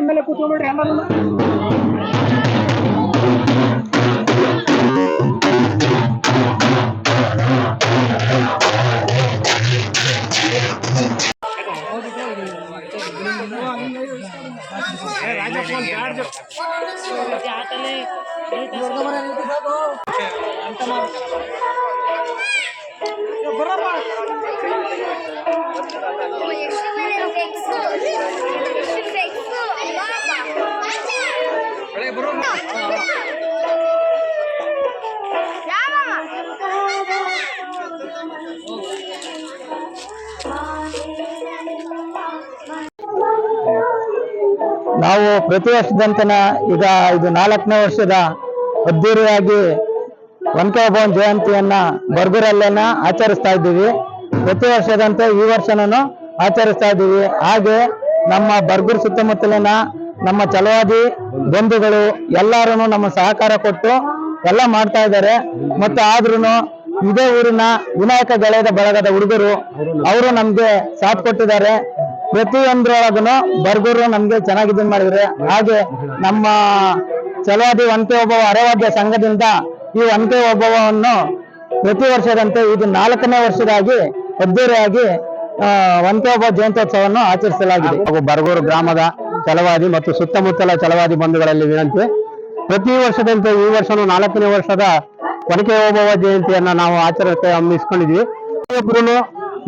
ಮೇಲೆ ಕೂತ್ಕೊಂಡ್ಬಿಡ್ರಿ ಎಲ್ಲರೂ ನಾವು ಪ್ರತಿ ವರ್ಷದಂತನ ಈಗ ಇದು ನಾಲ್ಕನೇ ವರ್ಷದ ಅದ್ದೂರಿಯಾಗಿ ಒನಕೆ ಭವನ್ ಜಯಂತಿಯನ್ನ ಬರ್ಗೂರಲ್ಲೇನ ಆಚರಿಸ್ತಾ ಇದ್ದೀವಿ. ಪ್ರತಿ ವರ್ಷದಂತೆ ಈ ವರ್ಷನೂ ಆಚರಿಸ್ತಾ ಇದ್ದೀವಿ. ಹಾಗೆ ನಮ್ಮ ಬರ್ಗೂರ್ ಸುತ್ತಮುತ್ತಲಿನ ನಮ್ಮ ಚಲವಾದಿ ಬಂಧುಗಳು ಎಲ್ಲರೂ ನಮ್ಮ ಸಹಕಾರ ಕೊಟ್ಟು ಎಲ್ಲ ಮಾಡ್ತಾ ಇದ್ದಾರೆ. ಮತ್ತೆ ಆದ್ರೂ ಇದೇ ಊರಿನ ವಿನಾಯಕ ಗೆಳೆಯದ ಬಳಗದ ಹುಡುಗರು, ಅವರು ನಮ್ಗೆ ಸಾಥ್ ಕೊಟ್ಟಿದ್ದಾರೆ. ಪ್ರತಿಯೊಂದ್ರೊಳಗನು ಬರ್ಗೂರು ನಮ್ಗೆ ಚೆನ್ನಾಗಿ ಇದನ್ ಮಾಡಿದ್ರೆ ಹಾಗೆ ನಮ್ಮ ಚಲವಾದಿ ಒಂತೆ ಒಬ್ಬವ ಅರೆವಾದ್ಯ ಸಂಘದಿಂದ ಈ ಒಂತೆ ಒಬ್ಬವನ್ನು ಪ್ರತಿ ವರ್ಷದಂತೆ ಇದು ನಾಲ್ಕನೇ ವರ್ಷದಾಗಿ ಅದ್ದೂರಿಯಾಗಿ ಒಂತೆ ಒಬ್ಬ ಜಯಂತ್ಯೋತ್ಸವವನ್ನು ಆಚರಿಸಲಾಗಿದೆ. ಹಾಗೂ ಬರಗೂರು ಗ್ರಾಮದ ಚಲವಾದಿ ಮತ್ತು ಸುತ್ತಮುತ್ತಲ ಚಲವಾದಿ ಬಂಧುಗಳಲ್ಲಿ ವಿನಂತಿ. ಪ್ರತಿ ವರ್ಷದಂತೆ ಈ ವರ್ಷನೂ ನಾಲ್ಕನೇ ವರ್ಷದ ಒನಕೆ ಓಬವ್ವ ಜಯಂತಿಯನ್ನ ನಾವು ಆಚರಣೆ ಹಮ್ಮಿಸ್ಕೊಂಡಿದ್ವಿ ಒಬ್ರು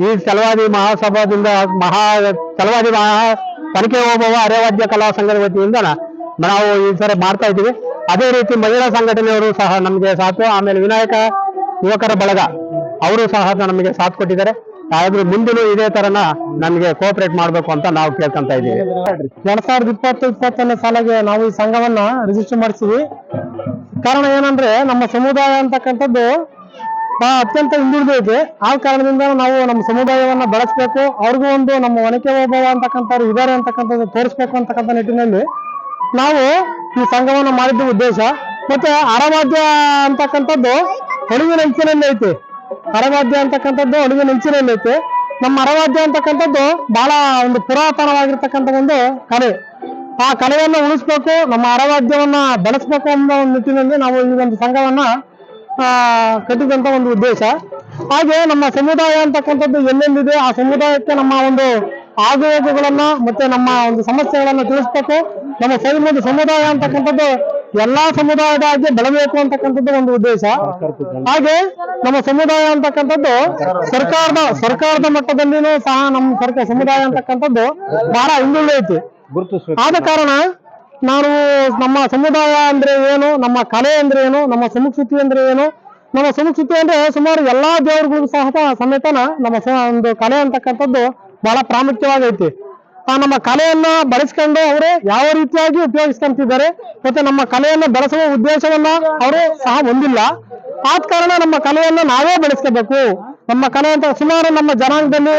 ಈ ಚಲವಾದಿ ಮಹಾಸಭಾದಿಂದ ಮಹಾ ಚಲವಾದಿ ಮಹಾ ಒನಕೆ ಓಬವ್ವ ಅರೆವಾದ್ಯ ಕಲಾ ಸಂಘದ ವತಿಯಿಂದ ನಾವು ಈ ಸರಿ ಮಾಡ್ತಾ ಇದ್ದೀವಿ. ಅದೇ ರೀತಿ ಮಹಿಳಾ ಸಂಘಟನೆಯವರು ಸಹ ನಮಗೆ ಸಾಥ್ ಆಮೇಲೆ ವಿನಾಯಕ ಯುವಕರ ಬಳಗ, ಅವರು ಸಹ ನಮಗೆ ಸಾಥ್ ಕೊಟ್ಟಿದ್ದಾರೆ. ಆದ್ರೂ ಮುಂದಿನ ಇದೇ ತರನ ನಮಗೆ ಕೋಆಪರೇಟ್ ಮಾಡ್ಬೇಕು ಅಂತ ನಾವು ಕೇಳ್ಕೊಂತ ಇದ್ದೀವಿ. ಎರಡ್ ಸಾವಿರದ ಇಪ್ಪತ್ತು ಇಪ್ಪತ್ತನೇ ಸಾಲಿಗೆ ನಾವು ಈ ಸಂಘವನ್ನ ರಿಜಿಸ್ಟರ್ ಮಾಡಿಸಿದ್ವಿ. ಕಾರಣ ಏನಂದ್ರೆ ನಮ್ಮ ಸಮುದಾಯ ಅಂತಕ್ಕಂಥದ್ದು ಬಹಳ ಅತ್ಯಂತ ಹಿಂದುಳಿದೈತೆ ಆ ಕಾರಣದಿಂದ ನಾವು ನಮ್ಮ ಸಮುದಾಯವನ್ನ ಬೆಳೆಸಬೇಕು. ಅವ್ರಿಗೂ ಒಂದು ನಮ್ಮ ಒನಕೆ ವೈಭವ ಅಂತಕ್ಕಂಥವ್ರು ಇದಾರೆ ಅಂತಕ್ಕಂಥದ್ದು ತೋರಿಸ್ಬೇಕು ಅಂತಕ್ಕಂಥ ನಿಟ್ಟಿನಲ್ಲಿ ನಾವು ಈ ಸಂಘವನ್ನ ಮಾಡಿದ್ದು ಉದ್ದೇಶ. ಮತ್ತೆ ಅರವಾದ್ಯ ಅಂತಕ್ಕಂಥದ್ದು ಅಡುಗೆ ನೆಂಚಿನಲ್ಲಿ ಐತಿ. ಅರವಾದ್ಯ ಅಂತಕ್ಕಂಥದ್ದು ಅಡುಗೆ ನೆಂಚಿನಲ್ಲಿ ಐತಿ. ನಮ್ಮ ಅರವಾದ್ಯ ಅಂತಕ್ಕಂಥದ್ದು ಬಹಳ ಒಂದು ಪುರಾತನವಾಗಿರ್ತಕ್ಕಂಥ ಒಂದು ಕಲೆ. ಆ ಕಲೆಯನ್ನು ಉಳಿಸ್ಬೇಕು, ನಮ್ಮ ಅರವಾದ್ಯವನ್ನ ಬೆಳೆಸ್ಬೇಕು ಅನ್ನೋ ಒಂದು ನಿಟ್ಟಿನಲ್ಲಿ ನಾವು ಈ ಒಂದು ಸಂಘವನ್ನ ಕಟ್ಟಿದಂತ ಒಂದು ಉದ್ದೇಶ. ಹಾಗೆ ನಮ್ಮ ಸಮುದಾಯ ಅಂತಕ್ಕಂಥದ್ದು ಎಲ್ಲೆಲ್ಲಿದೆ ಆ ಸಮುದಾಯಕ್ಕೆ ನಮ್ಮ ಒಂದು ಆಗುಹೋಗುಗಳನ್ನ ಮತ್ತೆ ನಮ್ಮ ಒಂದು ಸಮಸ್ಯೆಗಳನ್ನ ತಿಳಿಸ್ಬೇಕು. ನಮ್ಮ ಸೈನ್ಯದ ಸಮುದಾಯ ಅಂತಕ್ಕಂಥದ್ದು ಎಲ್ಲಾ ಸಮುದಾಯದ ಹಾಗೆ ಬೆಳಬೇಕು ಅಂತಕ್ಕಂಥದ್ದು ಒಂದು ಉದ್ದೇಶ. ಹಾಗೆ ನಮ್ಮ ಸಮುದಾಯ ಅಂತಕ್ಕಂಥದ್ದು ಸರ್ಕಾರದ ಸರ್ಕಾರದ ಮಟ್ಟದಲ್ಲಿನೂ ಸಹ ನಮ್ಮ ಸರ್ಕಾರ ಸಮುದಾಯ ಅಂತಕ್ಕಂಥದ್ದು ಬಹಳ ಹಿಂದುಳಿದೈತಿ. ಆದ ಕಾರಣ ನಾನು ನಮ್ಮ ಸಮುದಾಯ ಅಂದ್ರೆ ಏನು ನಮ್ಮ ಕಲೆ ಅಂದ್ರೆ ಏನು ನಮ್ಮ ಸಂಸ್ಕೃತಿ ಅಂದ್ರೆ ಏನು ನಮ್ಮ ಸಂಸ್ಕೃತಿ ಅಂದ್ರೆ ಸುಮಾರು ಎಲ್ಲಾ ದೇವರುಗಳಿಗೂ ಸಹ ಸಮೇತನ ನಮ್ಮ ಒಂದು ಕಲೆ ಅಂತಕ್ಕಂಥದ್ದು ಬಹಳ ಪ್ರಾಮುಖ್ಯವಾಗೈತಿ. ಆ ನಮ್ಮ ಕಲೆಯನ್ನ ಬಳಸ್ಕೊಂಡು ಅವರು ಯಾವ ರೀತಿಯಾಗಿ ಉಪಯೋಗಿಸ್ಕೊಂತಿದ್ದಾರೆ ಮತ್ತೆ ನಮ್ಮ ಕಲೆಯನ್ನ ಬೆಳೆಸುವ ಉದ್ದೇಶವನ್ನ ಅವರು ಸಹ ಹೊಂದಿಲ್ಲ. ಆದ ಕಾರಣ ನಮ್ಮ ಕಲೆಯನ್ನ ನಾವೇ ಬೆಳೆಸ್ಕೋಬೇಕು. ನಮ್ಮ ಕಲೆ ಅಂತ ಸುಮಾರು ನಮ್ಮ ಜನಾಂಗದಲ್ಲಿ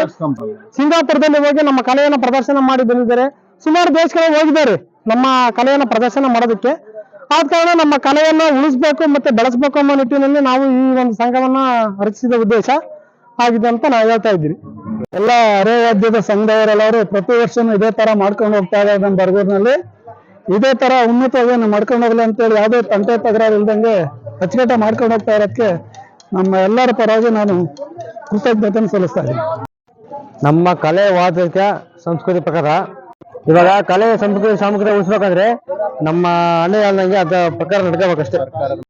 ಸಿಂಗಾಪುರದಲ್ಲಿ ಹೋಗಿ ನಮ್ಮ ಕಲೆಯನ್ನ ಪ್ರದರ್ಶನ ಮಾಡಿ ಬಂದಿದ್ದಾರೆ. ಸುಮಾರು ದೇಶಗಳಿಗೆ ಹೋಗಿದ್ದಾರೆ ನಮ್ಮ ಕಲೆಯನ್ನು ಪ್ರದರ್ಶನ ಮಾಡೋದಕ್ಕೆ. ಆದ ಕಾರಣ ನಮ್ಮ ಕಲೆಯನ್ನು ಉಳಿಸ್ಬೇಕು ಮತ್ತೆ ಬೆಳೆಸ್ಬೇಕು ಅನ್ನೋ ನಿಟ್ಟಿನಲ್ಲಿ ನಾವು ಈ ಒಂದು ಸಂಘವನ್ನ ರಚಿಸಿದ ಉದ್ದೇಶ ಆಗಿದೆ ಅಂತ ನಾವು ಹೇಳ್ತಾ ಇದ್ದೀವಿ. ಎಲ್ಲ ಅರೆ ಸಂಘದವರೆಲ್ಲರೂ ಪ್ರತಿ ವರ್ಷನೂ ಇದೇ ತರ ಮಾಡ್ಕೊಂಡು ಹೋಗ್ತಾ ಇದ್ದಾರೆ ನಮ್ಮ ಬರ್ಗೂರಿನಲ್ಲಿ. ಇದೇ ತರ ಉನ್ನತವಾಗಿ ಮಾಡ್ಕೊಂಡು ಹೋಗ್ಲಿ ಅಂತೇಳಿ ಯಾವುದೇ ತಂಟೆ ತಗರಾರು ಇಲ್ದಂಗೆ ಅಚ್ಚುಕಟ್ಟ ಮಾಡ್ಕೊಂಡು ಹೋಗ್ತಾ ಇರೋದಕ್ಕೆ ನಮ್ಮ ಎಲ್ಲರ ಪರವಾಗಿ ನಾನು ಕೃತಜ್ಞತೆಯನ್ನು ಸಲ್ಲಿಸ್ತಾ ಇದ್ದೀನಿ. ನಮ್ಮ ಕಲೆ ವಾದಕ ಸಂಸ್ಕೃತಿ ಪ್ರಕಾರ ಇವಾಗ ಕಲೆ ಸಂಸ್ಕೃತಿ ಸಾಮಗ್ರಿ ಉಳಿಸ್ಬೇಕಂದ್ರೆ ನಮ್ಮ ಅಣ್ಣ ಹೇಳ್ದಂಗೆ ಅದ ಪ್ರಕಾರ ನಡ್ಕೋಬೇಕಷ್ಟೇ.